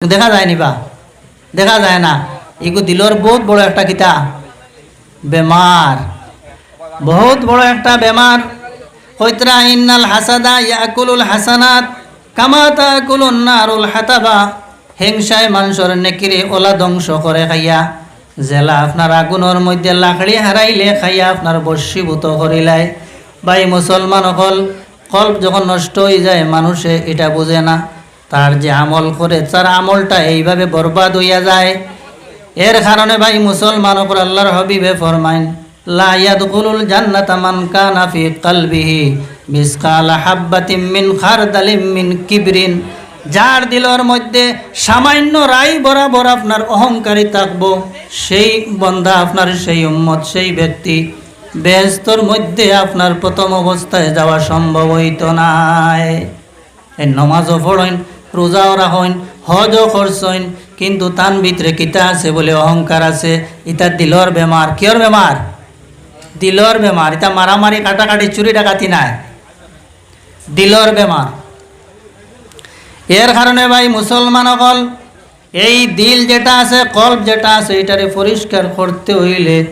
দেখা যায় নিবা দেখা যায় না। এগু দিলর বহুত বড় একটা কিতা বেমার বহুত বড় একটা বেমার কৈতরা, ইন্নাল হাসাদা ইয়াকুলুল হাসানাত কামা তাকুলুন নারুল হাতাবা। হিংসায় মানুষের নেকিরে ওলা ধ্বংস করে খাইয়া। জেলা আপনার আগুনের মধ্যে লাকড়ি হারাইলে খাইয়া আপনার বশীভূত করিলাই বাই মুসলমান অকল কল্প যখন নষ্ট হয়ে যায় মানুষে এটা বোঝে না। তার যে আমল করে তার আমলটা এইভাবে বরবাদ হইয়া যায়। এর কারণে ভাই মুসলমান ওপর আল্লাহর হবিবে ফরমাইন, লা ইয়াদখুলুল জান্নাতা মান কানা ফি কলবিহি মিসকালা হাব্বাতিম মিন খারদালিম মিন কিবরিন। যার দিলর মধ্যে সামান্য রাই বরাবর আপনার অহংকারী থাকব, সেই বন্ধা আপনার সেই উম্মত, সেই ব্যক্তি বেহস্তর মধ্যে আপনার প্রথম অবস্থায় যাওয়া সম্ভব হইত নাই। এই নমাজও পড়ইন রোজাও রাখইন হজও করছইন কিন্তু তান ভিতরে কিতা আছে বলে অহংকার আছে। ইটা দিলর বেমার। কিয়র বেমার? দিলর বেমার। ইটা মারামারি, কাটাকাটি, চুরি, ডাকাতি নাই। দিলর বেমার। এর কারণে ভাই মুসলমান অকল, এই দিল যেটা আছে, কল্প যেটা আছে, এটারে পরিষ্কার করতে হইলে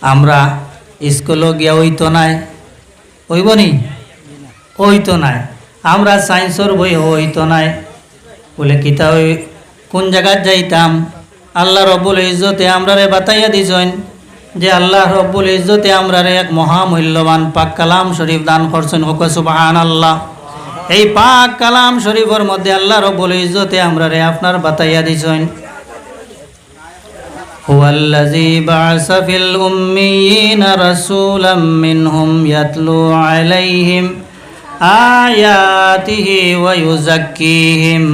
আমরা স্কুলও গিয়া হইতো নাই। হইব নি হইতো নাই। আমরা সায়েন্সর বই হইতো নাই বলে কিতা ওই কোন জায়গায় যাইতাম আল্লাহ রব্বুল ইজ্জতে আমরারে বাতাইয়া দিছেন যে আল্লাহ রব্বুল ইজ্জতে আমরারে এক মহামূল্যবান পাক কালাম শরীফ দান করছেন হোক সুবাহান আল্লাহ এই পাক কালাম শরীফের মধ্যে আল্লাহ রব্বুল ইজ্জতে আমরারে আপনার বাতাইয়া দিছেন هو الذي بعث في الأميين رسولا منهم يتلو عليهم آياته ويزكيهم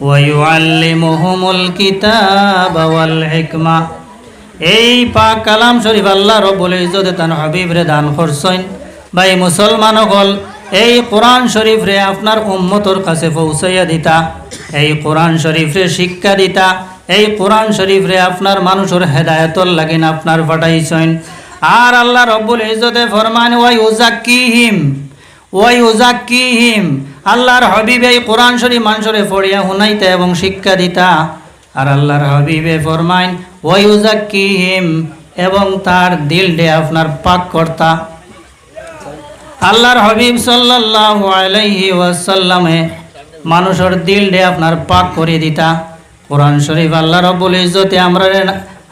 ويعلمهم الكتاب والحكمة এই পাক কালাম শরীফ আল্লাহ রব্বুল ইজ্জতে তান হাবিবরে দান করছেন ভাই মুসলমান হল এই কোরআন শরীফ রে আপনার উম্মতর কাছে পৌঁছাইয়া দিতা এই কোরআন শরীফ রে শিক্ষা দিতা এই কোরআন শরীফ রে আপনার মানুষের হেদায়তর লাগিন আপনার পাঠাইছেন আর আল্লাহ রব্বুল ইজ্জতে ফরমান ওয়াই উজাক্কিহিম ওয়াই উজাক্কিহিম আল্লাহর হবিব কোরআন শরীফ মানুষরে পড়িয়া শুনাইতা এবং শিক্ষা দিতা। আর আল্লাহর হবিবে ফরমাইন ওয়াই উজাক্কিহিম এবং তার দিল ডে আপনার পাক কর্তা আল্লাহর হবিব সাল্লাল্লাহু আলাইহি ওয়াসাল্লামে মানুষের দিল ডে আপনার পাক করে দিতা। কোরআন শরীফ আল্লাহ রব্বুল ইজ্জতে আমরা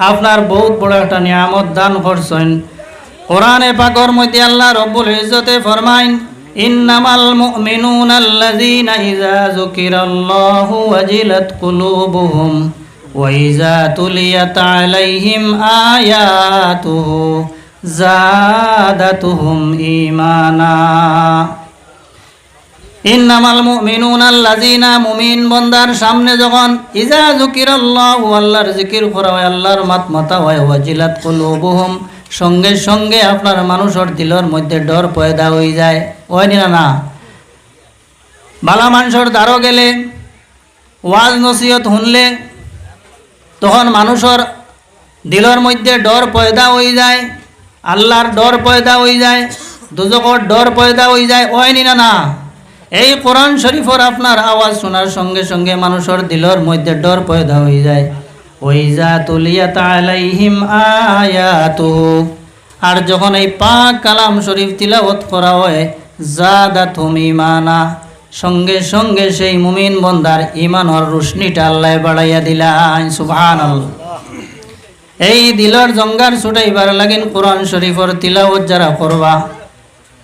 আপনার বহুত বড় একটা নিয়ামত দান করছেন। কোরআনে পাকর মধ্যে আল্লাহ রব্বুল ইজ্জতে ফরমাইন ইন্নামাল মুমিনুনা আল্লাযীনা ইযা যুকিরাল্লাহু ওয়াজিলাত কুলুবুহুম ওয়া ইযা তুলিয়াত আলাইহিম আয়াতুহু জাদাতুহুম ঈমানা। ইন্নামাল মুমিনুন আল্লাযিনা মুমিন বন্দার সামনে যখন ইজা যুকিরাল্লাহু আল্লাহর জিকির করা হয়, আল্লাহর মাত মাতা হয়, ওয়াজিলাত কুলুবুহুম, সঙ্গে সঙ্গে আপনার মানুষের দিলের মধ্যে ডর পয়দা হয়ে যায়। হয় না না। বালা মানুষের দ্বারও গেলে, ওয়াজ নসিহত শুনলে তখন মানুষের দিলের মধ্যে ডর পয়দা হয়ে যায়, আল্লাহর ডর পয়দা হয়ে যায়, দুজকর ডর পয়দা হয়ে যায়। হয় না না, এই কোরআন শরীফর আপনার আওয়াজ শোনার সঙ্গে সঙ্গে মানুষের দিলর মধ্যে ডর পয়দা হয়ে যায়। ওই যা তুলিয়া তালাইহিম আয়াতু। আর যখন এই পাক কালাম শরীফ তিলাওয়াত করা হয় জাদা তুমি মানা। সঙ্গে সঙ্গে সেই মুমিন বন্দার ইমানর রুশনিটা আল্লাহ বাড়াইয়া দিলাম সুবহান এই দিলর জঙ্গার ছুটাইবার লাগিন কোরআন শরীফর তিলাওয়াত যারা করবা।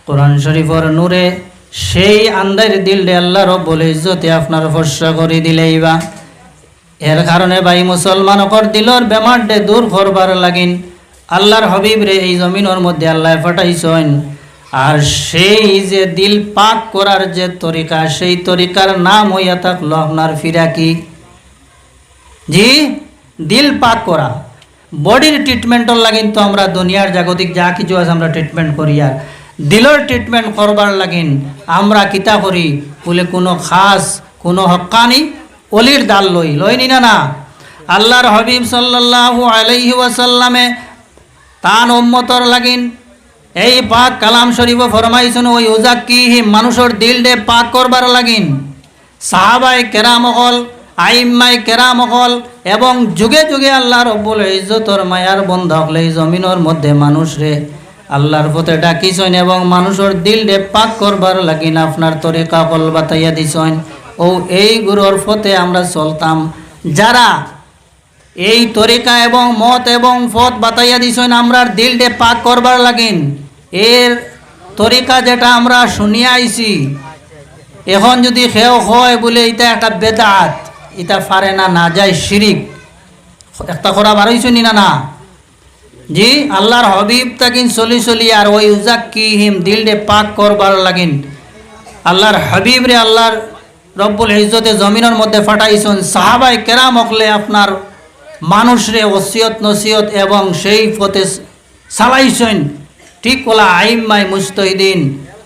কোরআন শরীফর নূরে সেই আন্দার দিল ডে আল্লাহ রব্বুল ইজ্জতে আপনার ভরসা করে দিলেইবা এর কারণে ভাই মুসলমান অকর দিলর বেমার দূর করবার লাগিন। আল্লাহর হবিব রে এই জমিনের মধ্যে আল্লাহ ফাটাইছেন। আর সেই যে দিল পাক করার যে তরিকা, সেই তরিকার নাম হইয়া থাকল আপনার ফিরাকি। জি, দিল পাক করা। বডির ট্রিটমেন্টর লাগিন তো আমরা দুনিয়ার জাগতিক যা কিছু আছে আমরা ট্রিটমেন্ট করি আর। দিলর ট্রিটমেন্ট করবার লাগিন আমরা কিতা করি? বলে কোনো খাস, কোনো হক্কানি অলির দাল লই। লই নি না না। আল্লাহর হবিব সাল্লাল্লাহু আলাইহি ওয়াসাল্লামে তান উম্মতর লাগিন এই পাক কালাম শরীফ ফরমাইছেন, ওই উজাক্কিহি মানুষের দিল ডে পাক করবার লাগিন? সাহাবাই কেরামহল, আইম্মাই কেরামহল এবং যুগে যুগে আল্লাহ রব্বুল ইজ্জতর মায়ার বন্ধ হলে জমিনের মধ্যে মানুষ রে। আল্লাহর পথে ডাকিছেন এবং মানুষের দিল রে পাক করবার লাগিন আপনার তরিকা কল বাতাইয়া দিছেন। ও এই গুরুর পথে আমরা চলতাম। যারা এই তরিকা এবং মত এবং পথ বাতাইয়া দিছেন আমরার দিলটে পাক করবার লাগিন। এর তরিকা যেটা আমরা শুনিয়া আইছি, এখন যদি সেও হয় বলে এটা একটা বেদাত এটা পারে না না যায় শিরিক। একটা করা বারোইছো নি না না জি, আল্লাহর হবিব তাকিন চলি চলি আর ওই উজাক কি হিম দিলটে পাক করবার লাগিন। আল্লাহর হাবিব রে আল্লাহর রব্বুল ইজ্জতে জমিনের মধ্যে ফাটাইছেন সাহাবাই কেরাম হকলে আপনার মানুষরে ওসিয়ত, নসিয়ত এবং সেই পথে চালাইছেন ঠিক ওলা আইম্মাই মুস্তহিদিন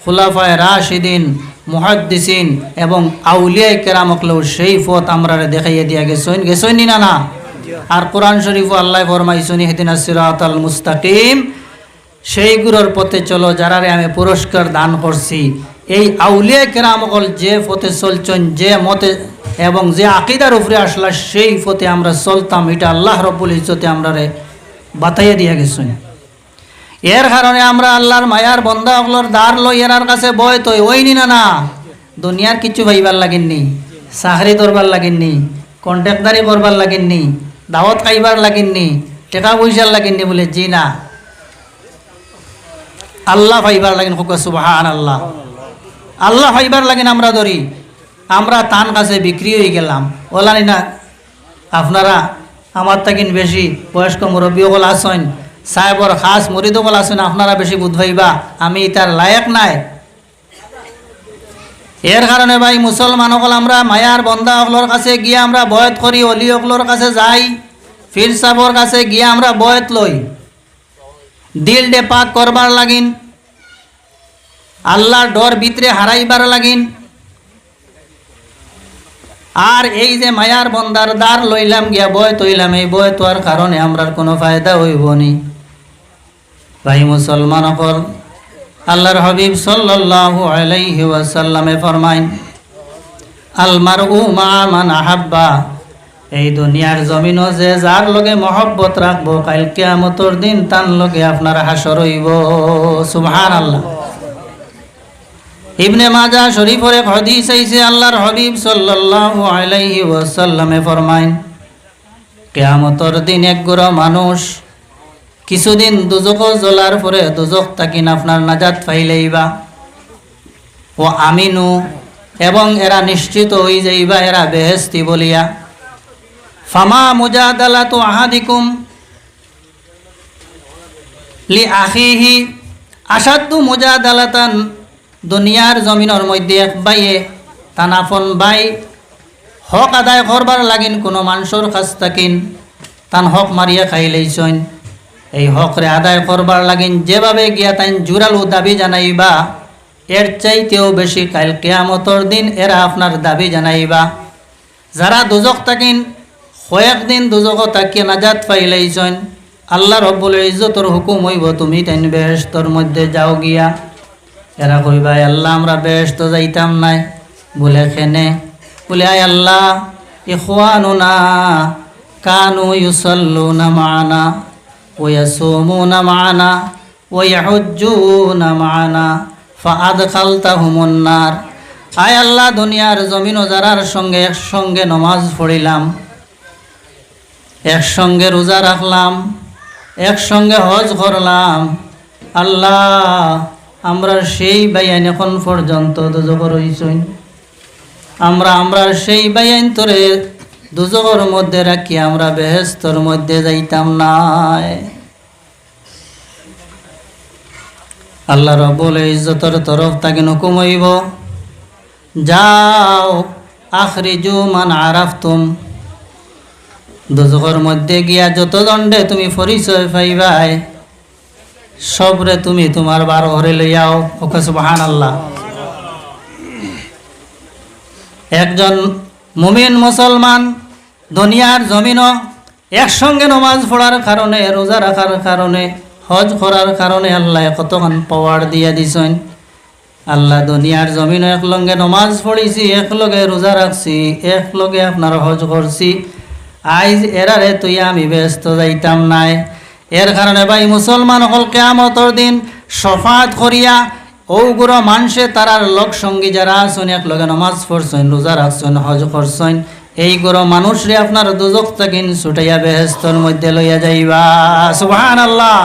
খুলাফায় রাশিদিন, মুহাদ্দিসিন এবং আউলিয়াই কেরাম হকলেও সেই পথ আমরা দেখাইয়া দিয়া গেছেন। গেছেন না না? আর কোরআন শরীফ আল্লাহ ফরমাইছনি হেদিন সিরাত আল মুস্তাকিম। সেই গুরুর পথে চলো, যারারে আমি পুরস্কার দান করছি। এই আউলিয়া কেরামকল যে পথে চলছেন, যে মতে এবং যে আকিদার উপরে আসলা, সেই পথে আমরা চলতাম। এটা আল্লাহ রব্বুল ইজ্জতে আমরা রে বাতাইয়া দিয়া গেছেন। এর কারণে আমরা আল্লাহর মায়ার বন্ধা অগলোর দ্বার লই এরার কাছে বয় তো ওই নি না? না দুনিয়ার কিছু ভাইবার লাগেননি চাকরি করবার লাগেননি কন্ট্রাক্টারি করবার লাগেননি দাওয়াত খাইবার লাগেননি টাকা পয়সার লাগেননি বলে জি না। আল্লাহ ভাইবার লাগেন হুক সুবাহান আল্লাহ আল্লাহ ভাইবার লাগেন আমরা ধরি। আমরা তান কাছে বিক্রি হয়ে গেলাম। ওলানি না, আপনারা আমার তাকিন বেশি বয়স্ক মুরব্বীসকল আসেন সাহেবর খাস মরিদসকল আসেন আপনারা বেশি বুধভাইবা আমি তার লায়ক নাই। এর কারণে ভাই মুসলমান সকল আমরা মায়ার বন্দা সকলের কাছে গিয়ে আমরা বয়ত করি, অলি সকলের কাছে যাই, ফির সাহর কাছে গিয়ে আমরা বয়ত লই। দিল ডে পাক করবার লাগিন, আল্লাহর ডর ভিতরে হারাইবার লাগিন। আর এই যে মায়ার বন্দার দ্বার লইলাম গিয়া বয় তৈলাম, এই বয় তোয়ার কারণে আমরার কোনো ফায়দা হইব নি। ভাই মুসলমান অকল, আল্লাহর হাবিব সাল্লাল্লাহু আলাইহি ওয়াসাল্লামে ফরমাইন আলমার উ মা মান আহাব্বা, এই দুনিয়ার জমিনও যে যার লগে মহব্বত রাখব, কাল কিয়ামতর দিন তার লগে আপনার হাসর হইব। সুবহান আল্লাহ ইবনে মাজা শরীফের হদিস আইছে আল্লাহর হাবিব সাল্লাল্লাহু আলাইহি ওয়াসাল্লামে ফরমাইন কিয়ামতর দিন এক গুড়ো মানুষ কিছুদিন দুজক জ্বলার পরে দুজক তাকিন আপনার নাজাত পাইলেইবা ও আমিনু, এবং এরা নিশ্চিত হই যাইবা, এরা বেহেস্তি বলিয়া। ফামা মুজাদালা তো আহাদিকুম লি আখিহি আসাদু মুজাদালাতান দুনিয়ার জমিনের মধ্যে এক বাইয়ে তানাফন বাই হক আদায় করবার লাগিন কোনো মানুষের কাছ থাকিন, তান হক মারিয়া খাইলেইছইন এই হকরে আদায় করবার লাগিন যেভাবে গিয়া তাইন জুরালু দাবি জানাইবা এর চাইতেও বেশি কাল কেয়ামতর দিন এরা আপনার দাবি জানাইবা। যারা দুজক তাকিন কয়েকদিন দুজক তাকিয়ে নাজাত পাইলেইছইন আল্লাহ রব্বুল ইজ্জতর হুকুম হইব, তুমি তাইন বেহেস্তর মধ্যে যাও গিয়া। এরা কইবা আল্লাহ, আমরা বেহেস্ত যাইতাম নাই বলে, খেনে? বলে, আয় আল্লাহ, ইখওয়ানুনা কানু ইউসাল্লুনা মানা ওয়াসুমুনা মানা ওয়াহুজ্জুনা মানা ফাআদখালতাহুমুন নার। আয় আল্লাহ, দুনিয়ার জমিন ও যারার সঙ্গে একসঙ্গে নমাজ পড়িলাম, একসঙ্গে রোজা রাখলাম, একসঙ্গে হজ করলাম, আল্লাহ আমরা সেই বাইয়ান এখন পর্যন্ত দুজক রইছই আমরা আমরা সেই বাইয়ান তোরে দুজকর মধ্যে রাখি, আমরা বেহেস্তর মধ্যে যাইতাম নাই। আল্লাহ রব্বুল ইজ্জতর তরফ তাকে হুকুম হইব, যাও, আখরিজু মান আরাফতুম। দুজকর মধ্যে গিয়া যত দণ্ডে তুমি পরিচয় পাইবাই সবরে তুমি তোমার বার ঘরে লইয়াও ওকে সুবাহান আল্লাহ একজন মুমিন মুসলমান, দুনিয়ার জমিনও একসঙ্গে নমাজ পড়ার কারণে, রোজা রাখার কারণে, হজ করার কারণে আল্লাহ কতক্ষণ পাওয়ার দিয়া দিছেন। আল্লাহ দুনিয়ার জমিন একলগে নমাজ পড়িছি, একলগে রোজা রাখছি, একলগে আপনার হজ করছি। আইজ এরারে তুই আমি ব্যস্ত যাইতাম নাই। এর কারণে ভাই, মুসলমান হল কেয়ামতর দিন সফাত করিয়া ওগুলো মানুষে তারার লোক সঙ্গী যারা আসুন এক লগে নমাজ পড়ছেন, রোজা রাখছেন, হজ করছেন, এই গুলো মানুষরে আপনার দুজক তাকিন ছুটাইয়া বেহেস্তর মধ্যে লইয়া যাইবা। সুবহান আল্লাহ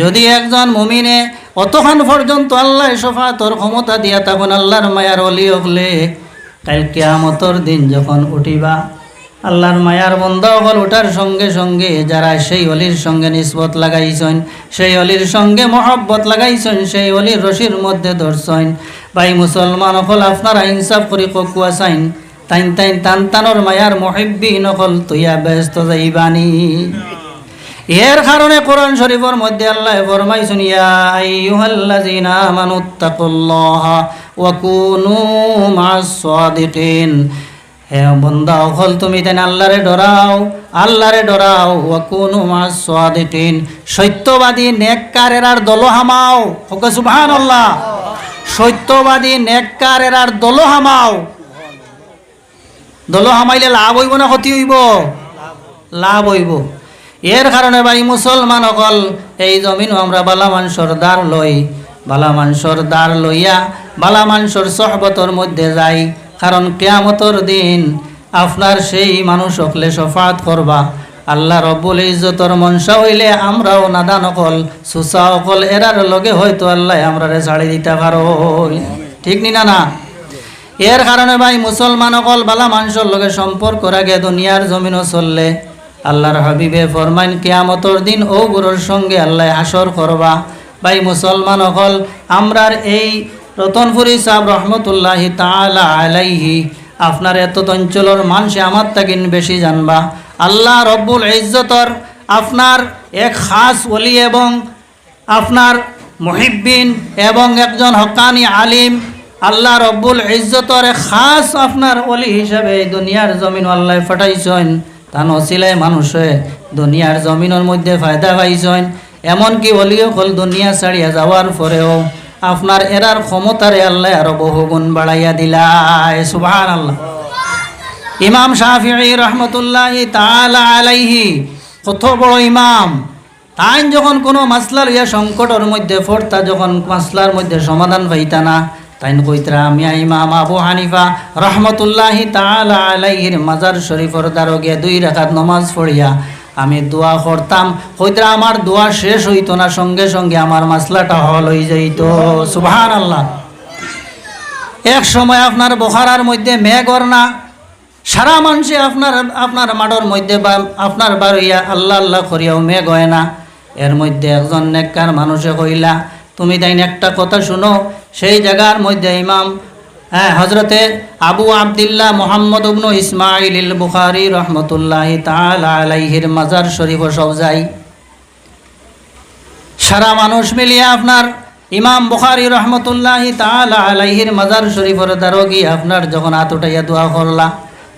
যদি একজন মুমিনে অতক্ষণ পর্যন্ত আল্লাহ সোফা তোর ক্ষমতা দিয়া তখন আল্লাহর মায়ার অলি হলে কাল কেয়ামতর দিন যখন উঠিবা আল্লাহর মায়ার বন্ধ হল ওঠার সঙ্গে সঙ্গে যারা সেই অলির সঙ্গে নিসবত লাগাইছেন, সেই অলির সঙ্গে মহব্বত লাগাইছেন, সেই অলির রশির মধ্যে ধরছেন। ভাই মুসলমান হল আপনারা ইনসাফ করে ককুয়া চাইন তাইন তাইন টান টানোর মায়ার মহিব্বি নকল তুইয়া ব্যস্ত যাইবানি। এর কারণে কোরআন শরীফের মধ্যে আল্লাহ ফরমাইছেন, ইয়া আইয়ুহাল্লাযিনা আমানুত্তাকুল্লাহা ওয়া কুনু মা'আস সাদিকিন হে বন্দা হল তুমি তেন আল্লাহরে ডরাও আল্লাহরে ডরাও। ওয়া কুনু সাদিকিন, সত্যবাদী নেককারের আর দল হামাও। ওকে সুবহানাল্লাহ। সত্যবাদী নেককারের আর দল হামাও। দল হামাইলে লাভ হইব না ক্ষতি হইব? লাভ হইব। এর কারণে ভাই মুসলমান অকল, এই জমিনও আমরা বালা দ্বার লই বালা দ্বার লইয়া বালা মানুষের সহবতর মধ্যে যাই। কারণ কেয়ামতর দিন আপনার সেই মানুষ অকলে সফাত করবা। আল্লাহ রব্বুল ইজ্জতর মনসা হইলে আমরাও নাদান অকল সুসা অকল এরার লগে হয়তো আল্লাহ আমরারে ছাড়ি দিতে পারো। ঠিক নি না না? এর কারণে ভাই মুসলমান অকল বালা মানুষের লগে সম্পর্ক রাগে দুনিয়ার জমিনও চললে। আল্লাহর হাবিবে ফরমাইন, কেয়ামতর দিন ও গুরুর সঙ্গে আল্লাহ হাসর করবা। ভাই মুসলমান অকল আমরার এই রতনপুরি সাহ রহমতুল্লাহি তালা আলাইহি, আপনার এত অঞ্চলের মানুষে আমার তাকিন বেশি জানবা। আল্লাহ রব্বুল ইজ্জতর আপনার এক খাস ওলি এবং আপনার মহিব্বিন এবং একজন হকানি আলিম। আল্লাহ রব্বুল ইজ্জতর এক খাস আপনার অলি হিসাবে এই দুনিয়ার জমিন আল্লাহ ফাটাইছেন। তা নচিলাই মানুষে দুনিয়ার জমিনের মধ্যে ফায়দা পাইছেন। এমনকি অলিও কল দুনিয়া ছাড়িয়া যাওয়ার পরেও আপনার এরার ক্ষমতারে আল্লাহ আরও বহু গুণ বাড়াইয়া দিলায় সুবহান আল্লাহ ইমাম শাফিঈ রহমতুল্লাহ তাআলা আলাইহি, কত বড় ইমাম। তাই যখন কোনো মাসলার ইয়া সংকটের মধ্যে পড়তা, যখন মাসলার মধ্যে সমাধান পাইতা না তাইন কইতরা, মিয়া ইমাম আবু হানিফা রহমতুল্লাহি তাআলা আলাইহির মাজার শরীফর দ্বারো গিয়ে দুই রাকাত নমাজ পড়িয়া আমি দোয়া করতাম। কইতরা, আমার দোয়া শেষ হইতো না, সঙ্গে সঙ্গে আমার মাসলাটা হল হয়ে যাইত। সুবহান আল্লাহ এক সময় আপনার বখারার মধ্যে মেঘর না, সারা মানুষে আপনার আপনার মাঠের মধ্যে বা, আপনার বাড়িয়া আল্লাহ আল্লাহ করিয়াও মেঘ হয় না। এর মধ্যে একজন নেককার মানুষে কইলা, তুমি তাই একটা কথা শুনো, সেই জায়গার মধ্যে ইমাম হ্যাঁ হজরতে আবু আবদুল্লাহ মোহাম্মদ উবনু ইসমাইল ইল বুখারি রহমতুল্লাহ আলাইহির মাজার শরীফ সব সারা মানুষ মিলিয়ে আপনার ইমাম বুখারি রহমতুল্লাহ আলাইহির মাজার শরীফের দ্বারো গিয়ে আপনার যখন হাত উঠাইয়া দোয়া করলা,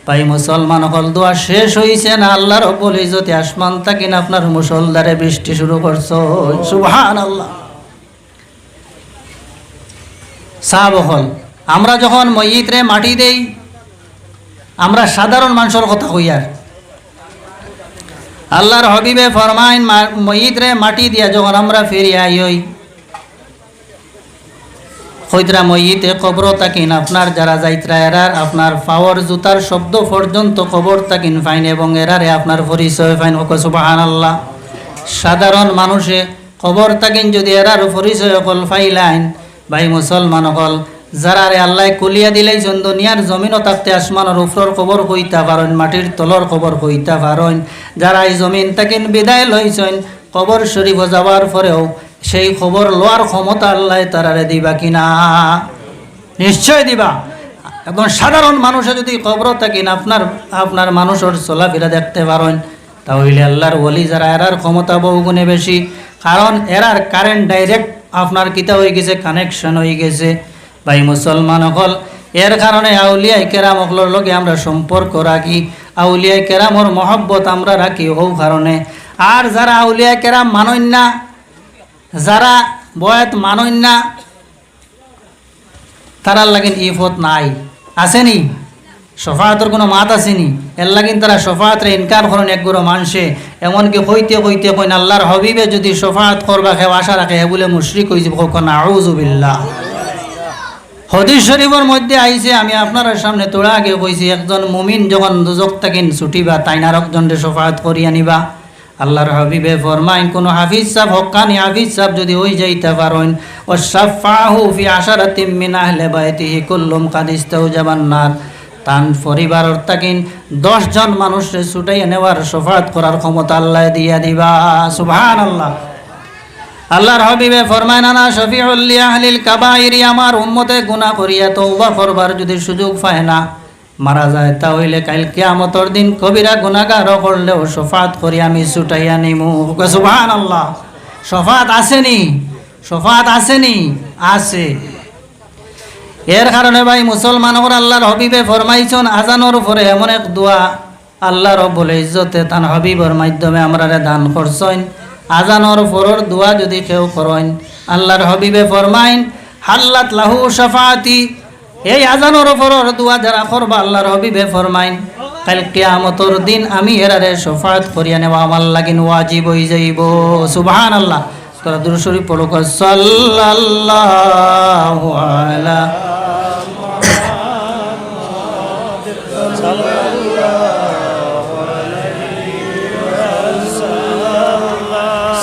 ভাই মুসলমান হল, দোয়া শেষ হইছে না? আল্লাহর রব্বুল ইজ্জতে আসমান তাকিন আপনার মুসলদারে বৃষ্টি শুরু করছ। সুবহান আল্লাহ সাহাব হল আমরা যখন ময়িতরে মাটি দেই, আমরা সাধারণ মানুষের কথা কই আর। আল্লাহর হবিবে ফরমাইন ময়িতরে মাটি দিয়া যখন আমরা ফিরি, আই হইতরা ময়িতে কবর তাকিন, আপনার যারা যাইত্রা এরার, আপনার পাওয়ার জুতার শব্দ পর্যন্ত কবর তাকিন, ফাইন এবং এরারে আপনার পরিচয় ফাইন। হোক সুবাহান আল্লাহ সাধারণ মানুষে কবর তাকিন যদি এরার পরিচয় অকল ফাইলাইন, ভাই মুসলমান অকল যারারে আল্লাহ কুলিয়া দিলাইছেন দুনিয়ার জমিনও থাকতে আসমানের উপর খবর কইতা পারেন, মাটির তলর খবর কইতা পারেন। যারা এই জমিন তাকিন বিদায় লইছেন, কবর শরীফ যাওয়ার পরেও সেই খবর লোয়ার ক্ষমতা আল্লাহ তারারে দিবা কিনা? নিশ্চয় দিবা। এখন সাধারণ মানুষে যদি খবর থাকেন, আপনার আপনার মানুষের চলাফেরা দেখতে পারেন। তাহলে আল্লাহর ওলি যারা এরার ক্ষমতা বহুগুণে বেশি। কারণ এরার কারেন্ট ডাইরেক্ট আপনার কিতা হয়ে গেছে কানেকশন হয়ে গেছে। ভাই মুসলমান অকল এর কারণে আউলিয়াই কেরাম অকলের লগে আমরা সম্পর্ক রাখি। আউলিয়াই কেরামর মহব্বত আমরা রাখি ও কারণে। আর যারা আউলিয়া কেরাম মানন না, যারা বয়াত মানন না, তারার লাগিন ইফত নাই। আসেনি সফাহাতর কোনো মাত আসেনি এর লাগিন তারা সফাহাতরে ইনকার করেন এক গুরো মানুষে এমনকি হইতে হইতে কইন, আল্লাহর হবিবে যদি সফাহাত করবা খেয়ে আশা রাখে, হে বলে মুশরিক হয়েছে কখন আউজুবিল্লাহ হদিস শরীফের মধ্যে আইছে, আমি আপনার সামনে তোড়া আগে কইছি, একজন মুমিন যখন দুজক তাকিন ছুটিবা, তাইনার একজনকে সফায়াত করি আনিবা আল্লাহর হাবিবে ফরমাইন, কোন হাফিজ সাহ হকানি হাফিজ সাহ যদি ওই যাইতে পারেন ও সাফাহু ফি আশারাতিম মিন আহলে বাইতিহি কুল্লুম কাদিস্তাউ জাবান্নার তান পরিবারের তাকিন দশ জন মানুষকে ছুটাইয়া নেওয়ার সফায়াত করার ক্ষমতা আল্লাহ দিয়া দিবা। সুবহানাল্লাহ। আল্লাহর হবিবে ফরমায় না শফিউল্লি আহলিল কাবাইরি আমার উম্মতে গুনাহ করিয়া তওবা করবার যদি সুযোগ পায় না, মারা যায় তা তাহলে কাল কিয়ামতর দিন কবিরা গুনাহগার করলেও শফাত করি আমি ছুটাইয়া নিমু। সুবহানাল্লাহ। শফাত আসেনি। শফাত আসেনি? আছে। এর কারণে ভাই মুসলমানর আল্লাহর হবিবে ফরমাইছন, আজানোর উপরে এমন এক দোয়া আল্লাহ রব্বুল ইজ্জতে তান হবিবর মাধ্যমে আমরা দান করছেন। আজানোর ফরর দোয়া যদি কেউ করেন, আল্লাহর হবিবে ফরমাইন, হাল্লাত লাহু শাফাতি এই আজানোর ফরর দোয়া যারা করবা, আল্লাহর হবিবে ফরমাইন, কাল কিয়ামতর দিন আমি এরারে শফাত করিয়া নেওয়া আমার লাগিন ওয়াজিব হয়ে যাইব। সুবহান আল্লাহ তোরা দুরুশরী পড়ো, কর সাল্লাল্লাহু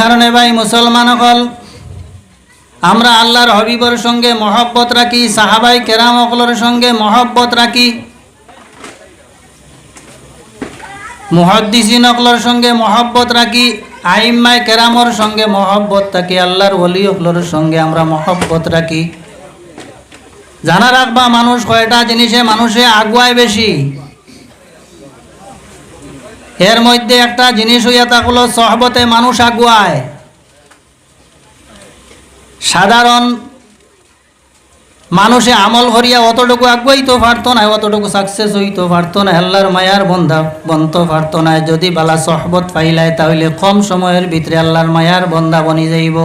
কারণে ভাই মুসলমান হল আমরা আল্লাহর হবিবর সঙ্গে মহব্বত রাখি, সাহাবাই কেরাম অকলর সঙ্গে মহব্বত রাখি। মুহদ্দিসিন অকলর সঙ্গে মহব্বত রাখি আইম্মাই কেরামর সঙ্গে মহব্বত থাকি, আল্লাহর ওলি অকলর সঙ্গে আমরা মহব্বত রাখি। জানা রাখবা, মানুষ কয়টা জিনিসে মানুষে আগুয়ায় বেশি। এর মধ্যে একটা জিনিস হইয়া থাকল, সহবতে মানুষ আগুয়ায়। সাধারণ মানুষে আমল করিয়া অতটুকু আগুয়াইতে পারতো না, অতটুকু সাকসেস হইতে পারতো না, আল্লাহর মায়ার বন্ধা বনতে পারতো না। যদি বালা সহবত পাইলায়, তাহলে কম সময়ের ভিতরে আল্লাহর মায়ার বন্ধা বনি যাইব।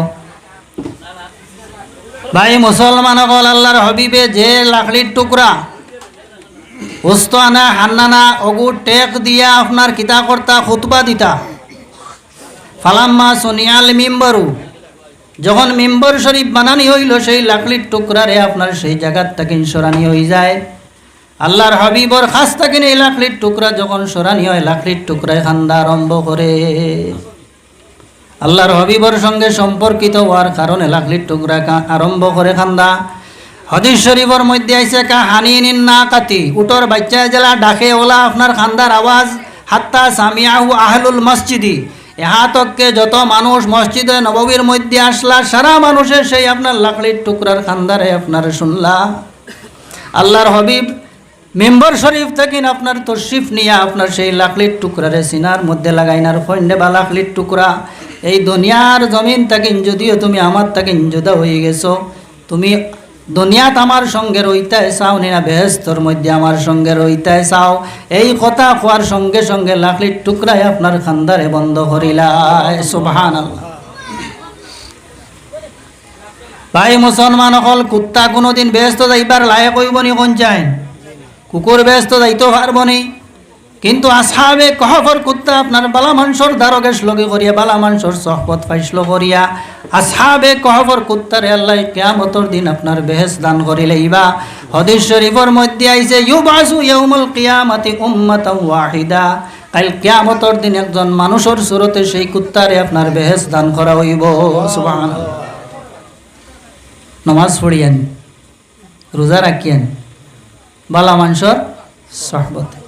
ভাই, মুসলমান হল আল্লাহর হবিবে যে লাকড়ির টুকরা উস্তানা হান্নানা অগু টেক দিয়া আপনার কিতা কর্তা খুতবা দিতা। ফালাম্মা সোনিয়াল মিম্বরু। যখন মিম্বর শরীফ বানানি হইল, সেই লাকড়ির টুকরারে আপনার সেই জায়গার তাকিন সরানি হয়ে যায়। আল্লাহর হাবিবর খাস তাকিন এই লাকড়ির টুকরা যখন সরানি হয় লাকড়ির টুকরায় খান্দা আরম্ভ করে। আল্লাহর হবিবর সঙ্গে সম্পর্কিত হওয়ার কারণে লাকড়ির টুকরা আরম্ভ করে খান্দা। হদিস শরীফর মধ্যে আইসে কা হানি হানিনিন না কাতি উটর বাচ্চা জেলা ডাকে ওলা আপনার খান্দার আওয়াজ, হাত্তা সামিয়াহু আহলুল মসজিদি। এহাতককে যত মানুষ মসজিদে নববীর মধ্যে আসলা, সারা মানুষের সেই আপনার লাকড়ির টুকরার খান্দারে আপনার শুনলা। আল্লাহর হবিব মেম্বার শরীফ থাকেন আপনার তশরিফ নিয়ে আপনার সেই লাকড়ির টুকরারে সিনার মধ্যে লাগাইনার। ফন্ডে বা লাকড়ির টুকরা, এই দুনিয়ার জমিন থাকেন যদিও তুমি আমার থাকেন জুদা হয়ে গেছো। তুমি দুনিয়াত আমার সঙ্গে রইতায় চাও না বেহেস্তর মধ্যে আমার সঙ্গে রইতায় চাও। এই কথা কোয়ার সঙ্গে সঙ্গে লাকড়ির টুকরায় আপনার খান্দারে বন্ধ করিলায় ভাই, মুসলমান অকল কুত্তা কোনোদিন ব্যস্ত যাইবার লায়ক হইব নি কোন চাই কুকুর ব্যস্ত যাইতে পারব নি। কিন্তু আসাবে কহফর কুত্তা আপনার বালা মাংসর দ্বারকেশ লগে করিয়া বালা মাংসর সহপত ফাইসল করিয়া আসাবে কহফর কুত্তারে আল্লাহ, কেয়ামতর দিন আপনার বেহেস দান করিলে ইবা হদিস শরীফর মধ্যে আইছে, ইউবাসু ইয়াউমুল কিয়ামাতি উম্মাতাও ওয়াহিদা। কাল কেয়ামতর দিন একজন মানুষের সুরতে সেই কুত্তারে আপনার বেহেস দান করা হইব। সুবহানাল্লাহ। নমাজ পড়িয়েন, রোজা রাখিয়েন, বালা মানসর সহবতে।